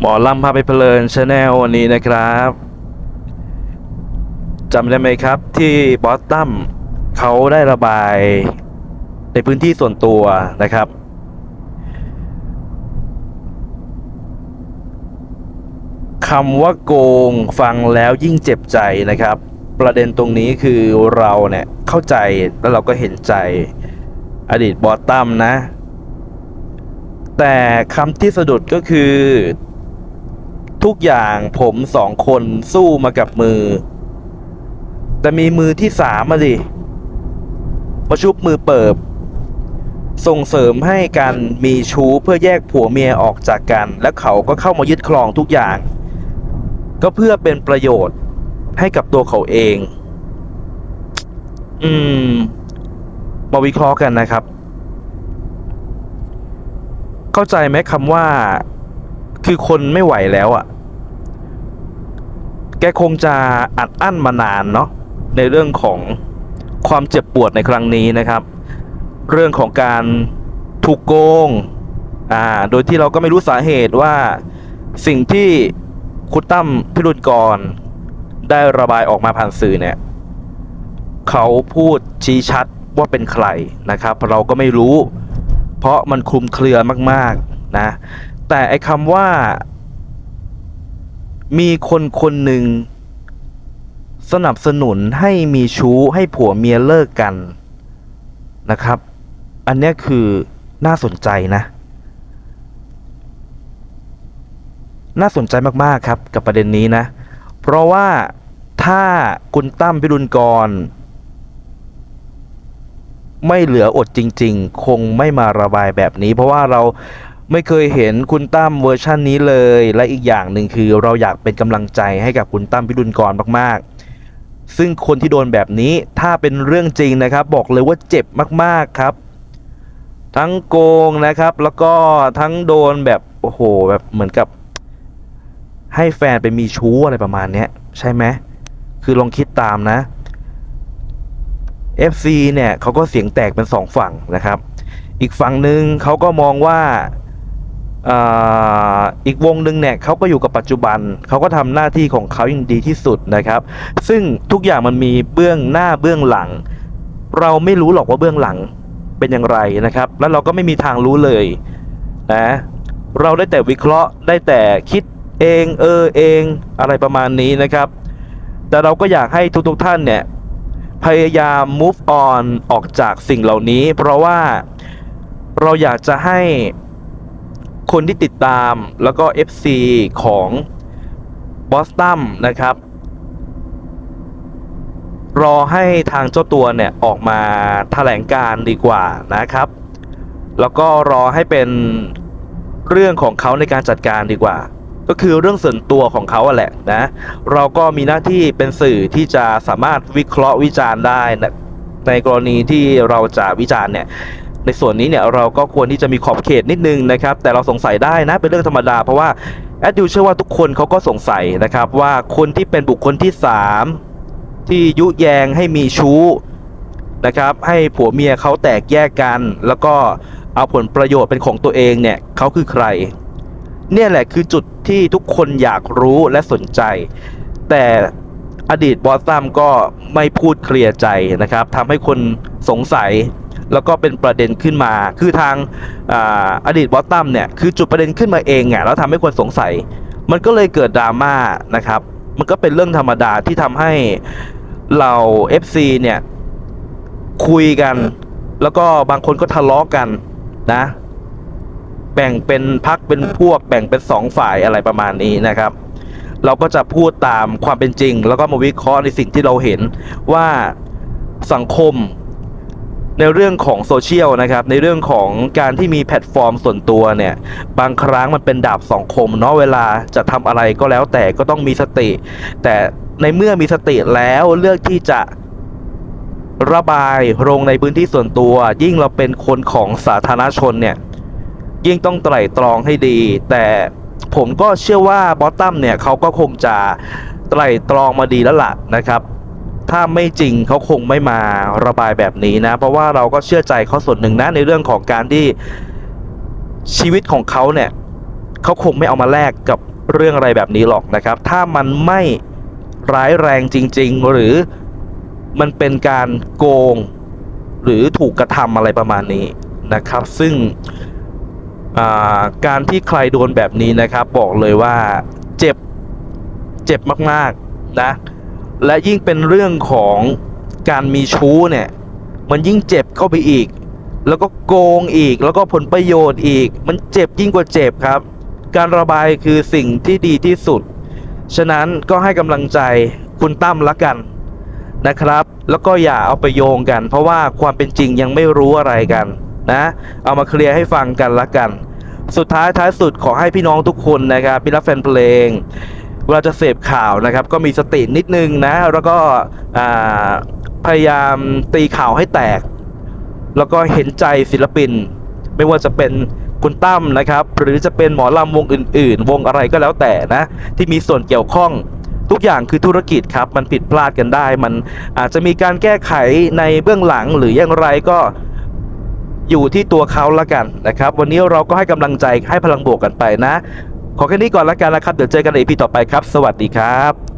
หมอลำพาไปเพลินชาแนลวันนี้นะครับจำได้ไหมครับที่บอสตัมเขาได้ระบายในพื้นที่ส่วนตัวนะครับ คำว่าโกงฟังแล้วยิ่งเจ็บใจนะครับ ประเด็นตรงนี้คือเราเนี่ยเข้าใจแล้วเราก็เห็นใจอดีตบอสตัมนะ แต่คำที่สะดุดก็คือ ทุกอย่างผมสองคนสู้มากับมือ แต่มีมือที่สามมาดิมาชุบมือเปิบ ส่งเสริมให้กันมีชู้เพื่อแยกผัวเมียออกจากกัน และเขาก็เข้ามายึดครองทุกอย่าง ก็เพื่อเป็นประโยชน์ให้กับตัวเขาเอง อืม มาวิเคราะห์กันนะครับ เข้าใจไหมคำว่า คือคนไม่ไหวแล้วอะ่ะ แกคงจะอัดอั้นมานานเนาะในเรื่องของความเจ็บปวดในครั้งนี้นะครับ เรื่องของการถูกโกงอ่าโดยที่เราก็ไม่รู้สาเหตุว่าสิ่งที่คุณตั้มพิรุณกรได้ระบายออกมาผ่านสื่อเนี่ยเขาพูดชี้ชัดว่าเป็นใครนะครับ เราก็ไม่รู้ เพราะมันคลุมเครือมาก ๆ นะ แต่ไอ้คำว่า มีคนคนหนึ่ง สนับสนุนให้มีชู้ให้ผัวเมียเลิกกันนะครับ อันนี้คือน่าสนใจนะ น่าสนใจมากๆครับกับประเด็นนี้นะ เพราะว่าถ้าคุณตั้มพิรุณกร ไม่เหลืออดจริง ๆ คงไม่มาระบายแบบนี้ เพราะว่าเรา ไม่เคยเห็นคุณตั้มเวอร์ชั่นนี้เลย และอีกอย่างหนึ่งคือเราอยากเป็นกำลังใจให้กับคุณตั้มพิรุณกรมากๆ ซึ่งคนที่โดนแบบนี้ถ้าเป็นเรื่องจริงนะครับ บอกเลยว่าเจ็บมากๆครับ ทั้งโกงนะครับ แล้วก็ทั้งโดนแบบโอ้โหแบบเหมือนกับ ให้แฟนไปมีชู้อะไรประมาณนี้ใช่ไหมคือลองคิดตามนะ FC เนี่ยเขาก็เสียงแตกเป็นสองฝั่งนะครับ อีกฝั่งหนึ่งเขาก็มองว่า อีกวงหนึ่งเนี่ยเขาก็อยู่กับปัจจุบันเขาก็ทำหน้าที่ของเขาอย่างดีที่สุดนะครับ ซึ่งทุกอย่างมันมีเบื้องหน้าเบื้องหลัง เราไม่รู้หรอกว่าเบื้องหลังเป็นอย่างไรนะครับ แล้วเราก็ไม่มีทางรู้เลยนะเราได้แต่วิเคราะห์ได้แต่คิดเองเออเองอะไรประมาณนี้นะครับ แต่เราก็อยากให้ทุกๆท่านเนี่ยพยายาม move on ออกจากสิ่งเหล่านี้ เพราะว่าเราอยากจะให้ คนที่ติดตามแล้วก็ FC ของบอสตัมนะครับ รอให้ทางเจ้าตัวเนี่ย ออกมาแถลงการดีกว่านะครับ แล้วก็รอให้เป็นเรื่องของเขาในการจัดการดีกว่า ก็คือเรื่องส่วนตัวของเขาอะแหละนะ เราก็มีหน้าที่เป็นสื่อที่จะสามารถวิเคราะห์วิจารณ์ได้นะในกรณีที่เราจะวิจารณ์เนี่ย ในส่วนนี้เนี่ยเราก็ควรที่จะมีขอบเขตนิดนึงนะครับ แต่เราสงสัยได้นะเป็นเรื่องธรรมดา เพราะว่าแอดดิวเชื่อว่าทุกคนเขาก็สงสัยนะครับว่าคนที่เป็นบุคคลที่ 3 ที่ยุแยงให้มีชู้นะครับให้ผัวเมียเขาแตกแยกกัน แล้วก็เอาผลประโยชน์เป็นของตัวเองเนี่ยเขาคือใคร เนี่ยแหละคือจุดที่ทุกคนอยากรู้และสนใจ แต่อดีตบอสตัมก็ไม่พูดเคลียร์ใจนะครับทำให้คนสงสัย แล้วก็เป็นประเด็นขึ้นมา คือทางอาอดีตบอสตัมเนี่ยคือจุดประเด็นขึ้นมาเองอะแล้วทำให้คนสงสัย มันก็เลยเกิดดราม่านะครับ มันก็เป็นเรื่องธรรมดาที่ทำให้เรา FC เนี่ยคุยกัน แล้วก็บางคนก็ทะเลาะกันนะ แบ่งเป็นพักเป็นพวก แบ่งเป็นสองฝ่ายอะไรประมาณนี้นะครับ เราก็จะพูดตามความเป็นจริง แล้วก็มาวิเคราะห์ในสิ่งที่เราเห็นว่าสังคม ในเรื่องของโซเชียลนะครับในเรื่องของการที่มีแพลตฟอร์มส่วนตัวเนี่ยบางครั้งมันเป็นดาบสองคมเนาะเวลาจะทำอะไรก็แล้วแต่ก็ต้องมีสติ แต่ในเมื่อมีสติแล้วเลือกที่จะระบายลงในพื้นที่ส่วนตัว ยิ่งเราเป็นคนของสาธารณชนเนี่ยยิ่งต้องไตร่ตรองให้ดี แต่ผมก็เชื่อว่าบอสตัมเนี่ยเขาก็คงจะไตร่ตรองมาดีแล้วล่ะนะครับ ถ้าไม่จริงเขาคงไม่มาระบายแบบนี้นะ เพราะว่าเราก็เชื่อใจเขาส่วนหนึ่งนะในเรื่องของการที่ชีวิตของเขาเนี่ยเขาคงไม่เอามาแลกกับเรื่องอะไรแบบนี้หรอกนะครับ ถ้ามันไม่ร้ายแรงจริง ๆ หรือมันเป็นการโกง หรือถูกกระทำอะไรประมาณนี้นะครับ ซึ่งาการที่ใครโดนแบบนี้นะครับ บอกเลยว่าเจ็บเจ็บมาก ๆ นะ และยิ่งเป็นเรื่องของการมีชู้เนี่ย มันยิ่งเจ็บเข้าไปอีก แล้วก็โกงอีก แล้วก็ผลประโยชน์อีก มันเจ็บยิ่งกว่าเจ็บครับ การระบายคือสิ่งที่ดีที่สุด ฉะนั้นก็ให้กำลังใจคุณตั้มละกันนะครับ แล้วก็อย่าเอาไปโยงกัน เพราะว่าความเป็นจริงยังไม่รู้อะไรกันนะ เอามาเคลียร์ให้ฟังกันละกัน สุดท้ายท้ายสุดขอให้พี่น้องทุกคนนะครับพี่รักแฟนเพลง เวลาจะเสพข่าวนะครับ ก็มีสตินิดนึงนะ แล้วก็พยายามตีข่าวให้แตก แล้วก็เห็นใจศิลปิน ไม่ว่าจะเป็นคุณตั้มนะครับ หรือจะเป็นหมอลำวงอื่น ๆ วงอะไรก็แล้วแต่นะ ที่มีส่วนเกี่ยวข้องทุกอย่างคือธุรกิจครับ มันผิดพลาดกันได้ มันอาจจะมีการแก้ไขในเบื้องหลังหรืออย่างไรก็อยู่ที่ตัวเขาละกันนะครับ วันนี้เราก็ให้กำลังใจให้พลังบวกกันไปนะ ขอแค่นี้ก่อนละกันนะครับ เดี๋ยวเจอกันในอีพีต่อไปครับ สวัสดีครับ